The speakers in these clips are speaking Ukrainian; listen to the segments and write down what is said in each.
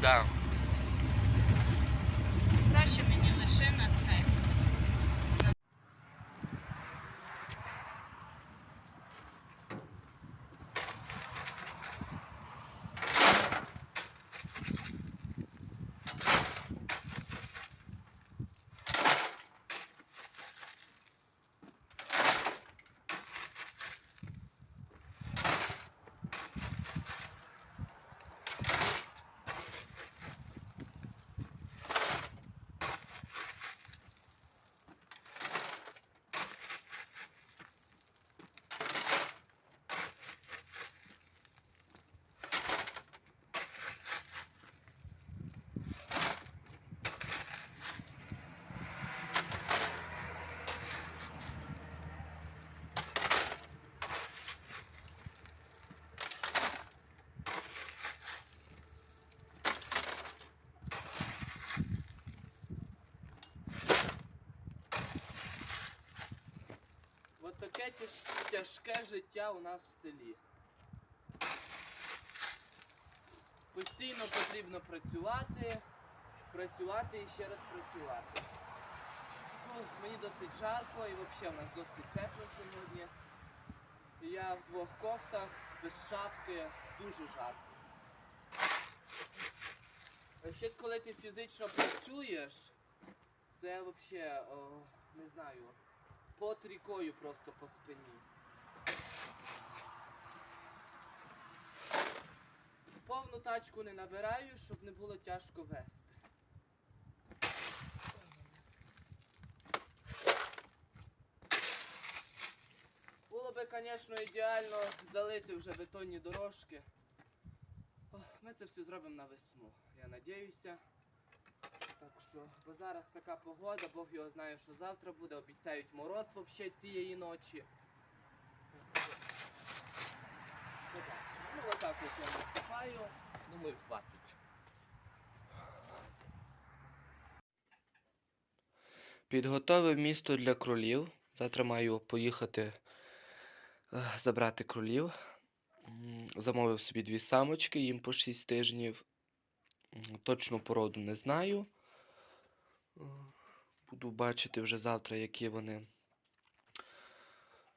Да. Краще мені лише на це. От таке тяж- тяжке життя у нас в селі. Постійно потрібно працювати, працювати і ще раз працювати. Ну, мені досить жарко і взагалі у нас досить тепло сьогодні. Я в двох кофтах, без шапки, дуже жарко. А ще коли ти фізично працюєш, це взагалі, не знаю, пот рікою просто по спині. Повну тачку не набираю, щоб не було тяжко вести. Було би, звісно, ідеально залити вже бетонні дорожки. Ми це все зробимо на весну, я надіюся. Так що, бо зараз така погода, Бог його знає, що завтра буде. Обіцяють мороз взагалі цієї ночі. Побачимо. Ну отак ось я наступаю. Думаю, хватить. Підготовив місто для кролів. Завтра маю поїхати е, забрати кролів. Замовив собі дві самочки, їм по 6 тижнів. Точну породу не знаю. Буду бачити вже завтра, які вони.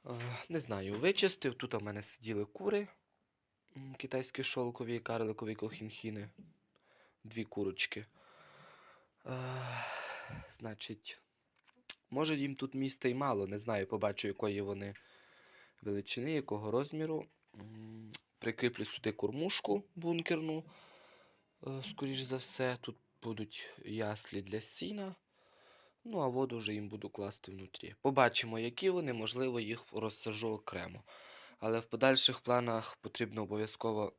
Е, Не знаю, вичистив. Тут у мене сиділи кури. Китайські шолкові, карликові кохінхіни. Дві курочки. Е, Значить, може їм тут міста й мало, не знаю, побачу, якої вони величини, якого розміру. Прикріплю сюди кормушку бункерну. е, Скоріш за все, тут будуть яслі для сіна. Ну, а воду вже їм буду класти внутрі. Побачимо, які вони, можливо, їх розсажу окремо. Але в подальших планах потрібно обов'язково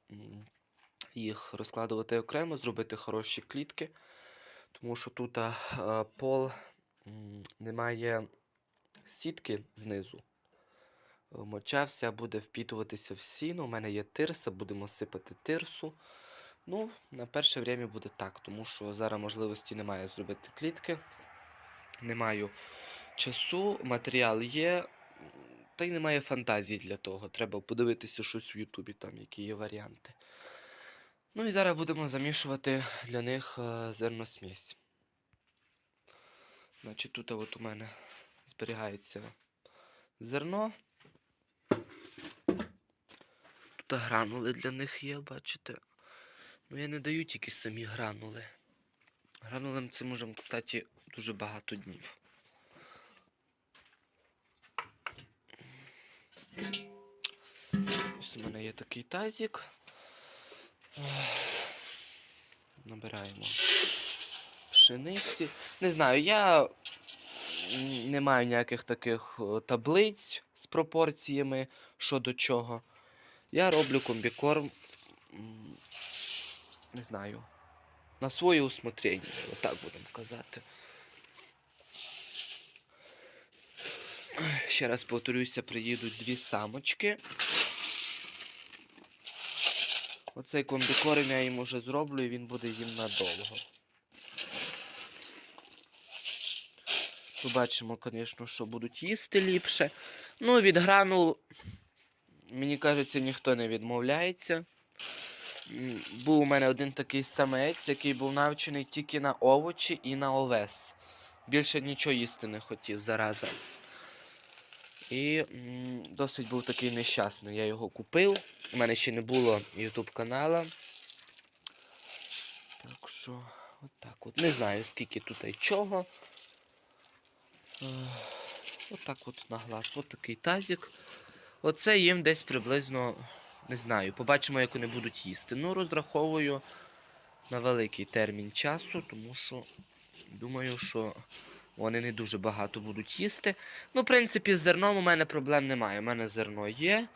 їх розкладувати окремо, зробити хороші клітки. Тому що тут а, пол немає сітки знизу. Моча вся буде впітуватися в сіно. У мене є тирса, будемо сипати тирсу. Ну, на перше время буде так, тому що зараз можливості немає зробити клітки. Не маю часу, матеріал є, та й немає фантазії для того. Треба подивитися щось в Ютубі, там які є варіанти. Ну і зараз будемо замішувати для них е, зерносмесь. Значить, тут от у мене зберігається зерно. Тут гранули для них є, бачите. Ну я не даю тільки самі гранули. Гранулем це можемо, кстати, дуже багато днів. Ось у мене є такий тазик. Набираємо пшениці. Не знаю, я не маю ніяких таких таблиць з пропорціями, що до чого. Я роблю комбікорм, не знаю, на своє усмотрення, отак будемо казати. Ще раз повторюся, приїдуть дві самочки. Оцей комбікорм я їм уже зроблю і він буде їм надовго. Побачимо, звісно, що будуть їсти ліпше. Ну, від гранул, мені кажеться, ніхто не відмовляється. Був у мене один такий самець, який був навчений тільки на овочі і на овес. Більше нічого їсти не хотів зараза. І досить був такий нещасний. Я його купив. У мене ще не було YouTube канала. Так що, отак от. Не знаю, скільки тут і чого. Е, Отак от на. От такий тазик. Оце їм десь приблизно, не знаю, побачимо, як вони будуть їсти. Ну, розраховую на великий термін часу, тому що думаю, що вони не дуже багато будуть їсти. Ну, в принципі, з зерном у мене проблем немає. У мене зерно є.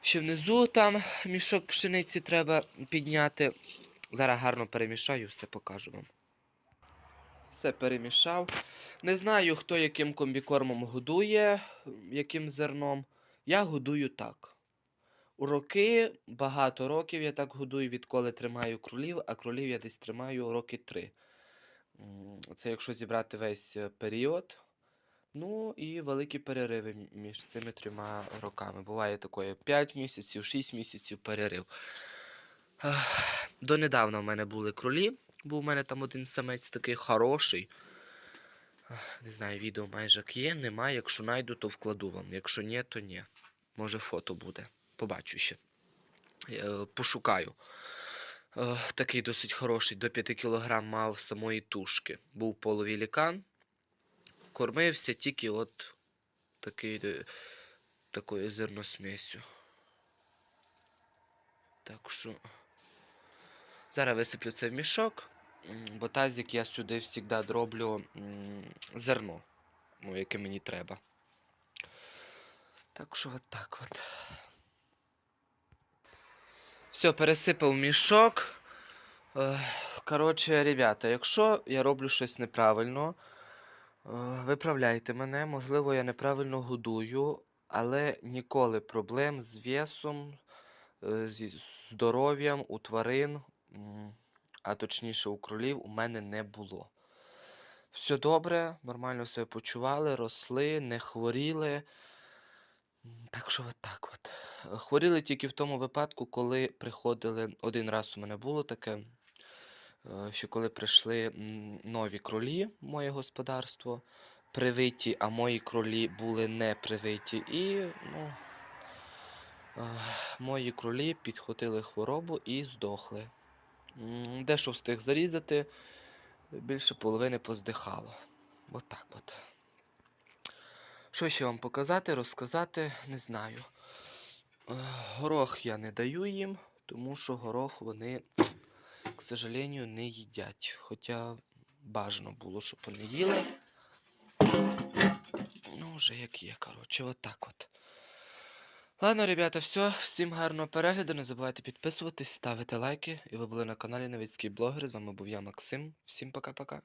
Ще внизу там мішок пшениці треба підняти. Зараз гарно перемішаю, все покажу вам. Все перемішав. Не знаю, хто яким комбікормом годує, яким зерном. Я годую так. У роки, багато років я так годую, відколи тримаю кролів, а кролів я десь тримаю роки три. Це якщо зібрати весь е, період. Ну і великі перериви між цими трьома роками. Буває такое 5 місяців, 6 місяців перерив. Донедавна в мене були кролі. Був у мене там один самець такий хороший. Не знаю, відео майже є, немає. Якщо знайду, то вкладу вам. Якщо ні, то ні. Може фото буде. Побачу ще. Е, Пошукаю. Е, Такий досить хороший, до 5 кг мав самої тушки. Був полувілікан. Кормився тільки от такий, е, такою зерносмесю. Так що. Зараз висиплю це в мішок, бо тазик я сюди завжди дроблю зерно, ну, яке мені треба. Так що от так от. Все, пересипав мішок. Е, Коротше, ребята, якщо я роблю щось неправильно, е, виправляйте мене. Можливо, я неправильно годую, але ніколи проблем з весом, е, зі здоров'ям у тварин, а точніше у кролів, у мене не було. Все добре, нормально себе почували, росли, не хворіли. Так що от так от. Хворіли тільки в тому випадку, коли приходили. Один раз у мене було таке, е, що коли прийшли нові кролі в моє господарство, привиті, а мої кролі були не привиті. І ну, е, мої кролі підхватили хворобу і здохли. Дещо встиг зарізати, більше половини поздихало. Отак от. Що ще вам показати, розказати, не знаю. Горох я не даю їм, тому що горох вони, к сожалению, не їдять. Хоча бажано було, щоб вони їли. Ну, вже як є, коротше, отак от. Ладно, ребята, все. Всім гарного перегляду. Не забувайте підписуватись, ставити лайки. І ви були на каналі Новицький блогер. З вами був я, Максим. Всім пока-пока.